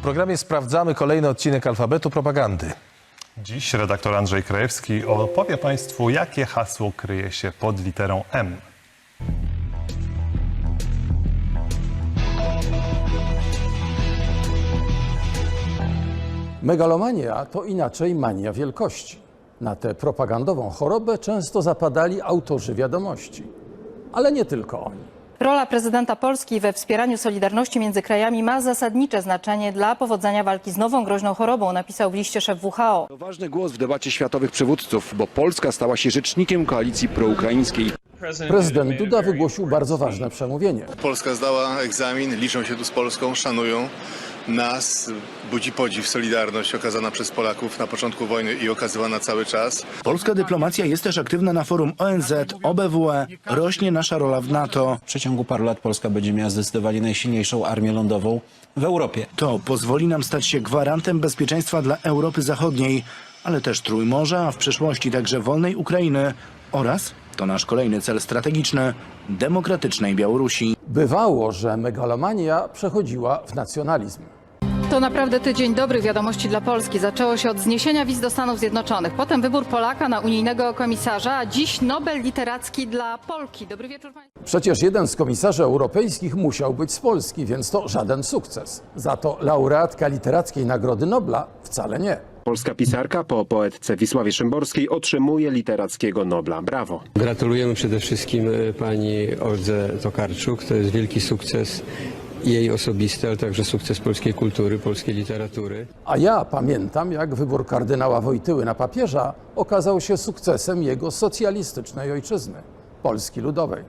W programie sprawdzamy kolejny odcinek alfabetu propagandy. Dziś redaktor Andrzej Krajewski opowie Państwu, jakie hasło kryje się pod literą M. Megalomania to inaczej mania wielkości. Na tę propagandową chorobę często zapadali autorzy wiadomości. Ale nie tylko oni. Rola prezydenta Polski we wspieraniu solidarności między krajami ma zasadnicze znaczenie dla powodzenia walki z nową groźną chorobą, napisał w liście szef WHO. To ważny głos w debacie światowych przywódców, bo Polska stała się rzecznikiem koalicji proukraińskiej. Prezydent Duda wygłosił bardzo ważne przemówienie. Polska zdała egzamin, liczą się tu z Polską, szanują nas. Budzi podziw solidarność okazana przez Polaków na początku wojny i okazywana cały czas. Polska dyplomacja jest też aktywna na forum ONZ, OBWE, rośnie nasza rola w NATO. W przeciągu paru lat Polska będzie miała zdecydowanie najsilniejszą armię lądową w Europie. To pozwoli nam stać się gwarantem bezpieczeństwa dla Europy Zachodniej, ale też Trójmorza, a w przyszłości także wolnej Ukrainy oraz, to nasz kolejny cel strategiczny, demokratycznej Białorusi. Bywało, że megalomania przechodziła w nacjonalizm. To naprawdę tydzień dobrych wiadomości dla Polski. Zaczęło się od zniesienia wiz do Stanów Zjednoczonych, potem wybór Polaka na unijnego komisarza, a dziś Nobel Literacki dla Polki. Dobry wieczór Państwu. Przecież jeden z komisarzy europejskich musiał być z Polski, więc to żaden sukces. Za to laureatka Literackiej Nagrody Nobla wcale nie. Polska pisarka po poetce Wisławie Szymborskiej otrzymuje literackiego Nobla. Brawo. Gratulujemy przede wszystkim e, pani Oldze Tokarczuk. To jest wielki sukces jej osobisty, ale także sukces polskiej kultury, polskiej literatury. A ja pamiętam, jak wybór kardynała Wojtyły na papieża okazał się sukcesem jego socjalistycznej ojczyzny, Polski Ludowej.